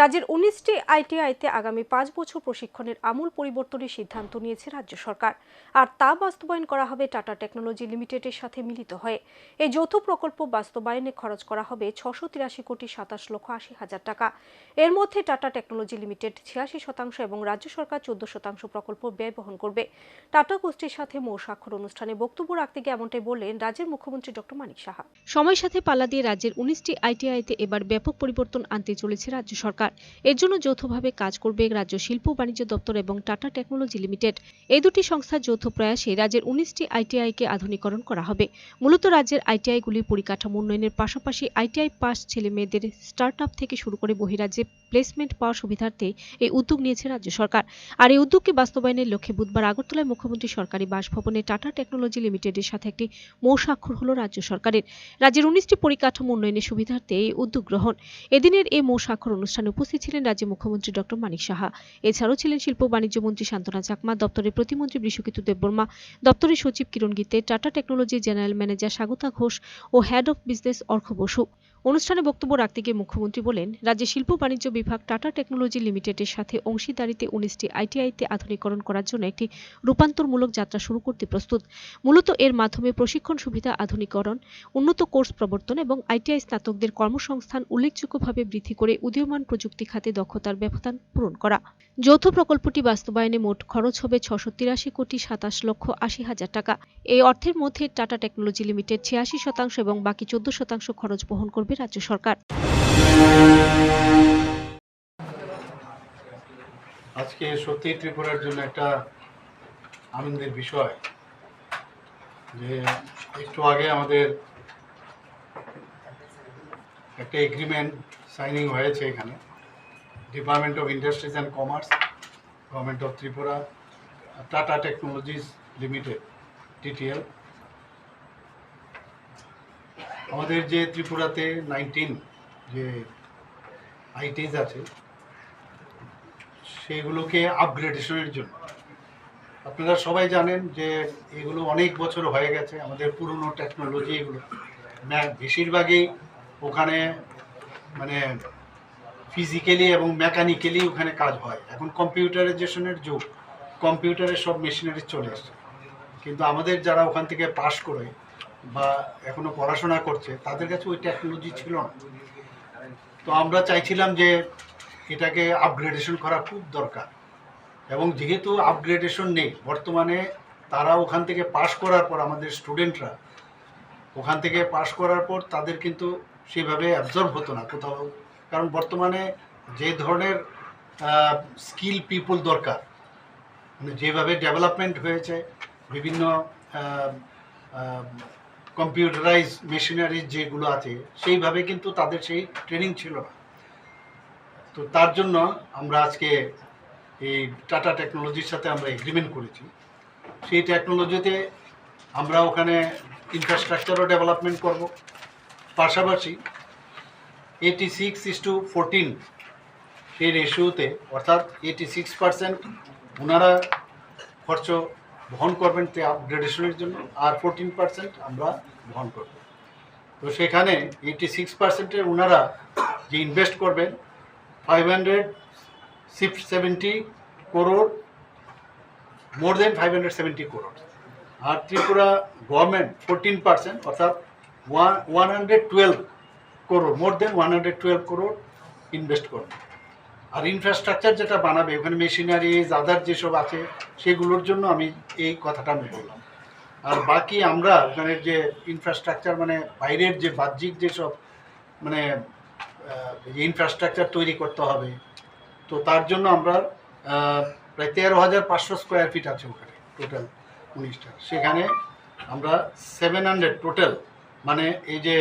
রাজ্যের উনিশটি আইটিআইতে আগামী পাঁচ বছর প্রশিক্ষণের আমূল পরিবর্তনের সিদ্ধান্ত নিয়েছে রাজ্য সরকার। আর তা বাস্তবায়ন করা হবে টাটা টেকনোলজি লিমিটেডের সাথে মিলিত হয়ে। এই যৌথ প্রকল্প বাস্তবায়নে খরচ করা হবে ছশো তিরাশি কোটি সাতাশ লক্ষ আশি হাজার টাকা। এর মধ্যে টাটা টেকনোলজি লিমিটেড ছিয়াশি শতাংশ এবং রাজ্য সরকার চোদ্দ শতাংশ প্রকল্প ব্যয় বহন করবে। টাটা গোষ্ঠীর সাথে মৌ স্বাক্ষর অনুষ্ঠানে বক্তব্য রাখতে গিয়ে এমনটাই বললেন রাজ্যের মুখ্যমন্ত্রী ডক্টর মানিক সাহা। সময়ের সাথে পাল্লা দিয়ে রাজ্যের উনিশটি আইটিআইতে এবার ব্যাপক পরিবর্তন আনতে চলেছে রাজ্য সরকার। এর জন্য যৌথভাবে কাজ করবে রাজ্য শিল্প বাণিজ্য দপ্তর এবং টাটা টেকনোলজি লিমিটেড। এই দুটি সংস্থার যৌথ প্রয়াসে রাজ্যের উনিশটি আইটিআইকে আধুনিকরণ করা হবে। মূলত রাজ্যের আইটিআইগুলির পরিকাঠামো উন্নয়নের পাশাপাশি আইটিআই পাস ছেলে মেয়েদের স্টার্ট আপ থেকে শুরু করে বহিরাজ্যে প্লেসমেন্ট পাওয়ার সুবিধার্থে এই উদ্যোগ নিয়েছে রাজ্য সরকার। আর এই উদ্যোগকে বাস্তবায়নের লক্ষ্যে বুধবার আগরতলায় মুখ্যমন্ত্রী সরকারি বাসভবনে টাটা টেকনোলজি লিমিটেডের সাথে একটি মৌ স্বাক্ষর হল রাজ্য সরকারের। রাজ্যের উনিশটি পরিকাঠামো উন্নয়নের সুবিধার্থে এই উদ্যোগ গ্রহণ। এদিনের এই মৌ স্বাক্ষর অনুষ্ঠানে উপস্থিত ছিলেন রাজ্যের মুখ্যমন্ত্রী ডক্টর মানিক সাহা। এছাড়াও ছিলেন শিল্প বাণিজ্য মন্ত্রী শান্তনা চাকমা, দপ্তরের প্রতিমন্ত্রী বৃষকিতু দেববর্মা, দপ্তরের সচিব Kiran Gitte, Tata technology general manager Swagata Ghosh O head of business Arka Basu. অনুষ্ঠানে বক্তব্য রাখতে গিয়ে মুখ্যমন্ত্রী বলেন, রাজ্যের শিল্প বাণিজ্য বিভাগ টাটা টেকনোলজি লিমিটেডের সাথে অংশীদারিতে উনিশটি আইটিআইতে আধুনিকরণ করার জন্য একটি রূপান্তরমূলক যাত্রা শুরু করতে প্রস্তুত। মূলত এর মাধ্যমে প্রশিক্ষণ সুবিধা আধুনিকরণ, উন্নত কোর্স প্রবর্তন এবং আইটিআই স্নাতকদের কর্মসংস্থান উল্লেখযোগ্যভাবে বৃদ্ধি করে উদীয়মান প্রযুক্তি খাতে দক্ষতার ব্যবধান পূরণ করা। যৌথ প্রকল্পটি বাস্তবায়নে মোট খরচ হবে ছশো তিরাশি কোটি সাতাশ লক্ষ আশি হাজার টাকা। এই অর্থের মধ্যে টাটা টেকনোলজি লিমিটেড ছিয়াশি শতাংশ এবং বাকি চোদ্দ শতাংশ খরচ বহন করবে রাজ্য সরকার। আজকে সত্যি ত্রিপুরার জন্য একটা আনন্দের বিষয় যে একটু আগে আমাদের একটা এগ্রিমেন্ট সাইনিং হয়েছে এখানে। Department of industries and commerce government of Tripura Tata technologies limited TTL আমাদের যে ত্রিপুরাতে নাইনটিন যে আইটিস আছে, সেগুলোকে আপগ্রেডেশনের জন্য। আপনারা সবাই জানেন যে এগুলো অনেক বছর হয়ে গেছে, আমাদের পুরনো টেকনোলজি এগুলো। বেশিরভাগই ওখানে মানে ফিজিক্যালি এবং মেকানিক্যালি ওখানে কাজ হয়। এখন কম্পিউটারাইজেশনের যুগ কম্পিউটারের সব মেশিনারি চলে এসছে। কিন্তু আমাদের যারা ওখান থেকে পাশ করে বা এখনও পড়াশোনা করছে, তাদের কাছে ওই টেকনোলজি ছিল না। তো আমরা চাইছিলাম যে এটাকে আপগ্রেডেশন করা খুব দরকার। এবং যেহেতু আপগ্রেডেশন নেই, বর্তমানে তারা ওখান থেকে পাশ করার পর আমাদের স্টুডেন্টরা ওখান থেকে পাশ করার পর তাদের কিন্তু সেভাবে অ্যাবজর্ব হতো না কোথাও। কারণ বর্তমানে যে ধরনের স্কিল পিপল দরকার মানে যেভাবে ডেভেলপমেন্ট হয়েছে, বিভিন্ন কম্পিউটারাইজ মেশিনারি যেগুলো আছে, সেইভাবে কিন্তু তাদের সেই ট্রেনিং ছিল না। তো তার জন্য আমরা আজকে এই টাটা টেকনোলজির সাথে আমরা এগ্রিমেন্ট করেছি। সেই টেকনোলজিতে আমরা ওখানে ইনফ্রাস্ট্রাকচারও ডেভেলপমেন্ট করব। পাশাপাশি eighty six is to fourteen সেই রেশিওতে অর্থাৎ এইটি সিক্স পার্সেন্ট ওনারা খরচ বহন করবেন তে আপগ্রেডেশনের জন্য, আর ফোরটিন পার্সেন্ট আমরা বহন করব। তো সেখানে এইটি সিক্স পার্সেন্টের ওনারা যে ইনভেস্ট করবেন five hundred six seventy crore more than five hundred seventy crore আর ত্রিপুরা গভর্নমেন্ট ফোরটিন পার্সেন্ট অর্থাৎ one one hundred twelve crore more than one hundred twelve crore invest করবে আর ইনফ্রাস্ট্রাকচার যেটা বানাবে, ওখানে মেশিনারিজ আদার যেসব আছে, সেগুলোর জন্য আমি এই কথাটা আমি বললাম। আর বাকি আমরা ওখানে যে ইনফ্রাস্ট্রাকচার মানে বাইরের যে বাহ্যিক যেসব মানে ইনফ্রাস্ট্রাকচার তৈরি করতে হবে, তো তার জন্য আমরা প্রায় তেরো হাজার পাঁচশো স্কোয়ার ফিট আছে ওখানে টোটাল উনিশটা। সেখানে আমরা সেভেন হান্ড্রেড টোটাল মানে এই যে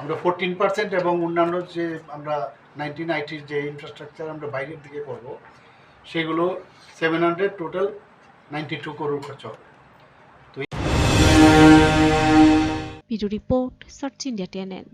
আমরা ফোরটিন পার্সেন্ট এবং অন্যান্য যে আমরা নাইনটিন আইটির যে ইনফ্রাস্ট্রাকচার আমরা বাইরের দিকে করব, সেগুলো seven hundred total ninety two crore খরচ হবে। তো রিপোর্ট সার্চ ইন্ডিয়া টিএনএন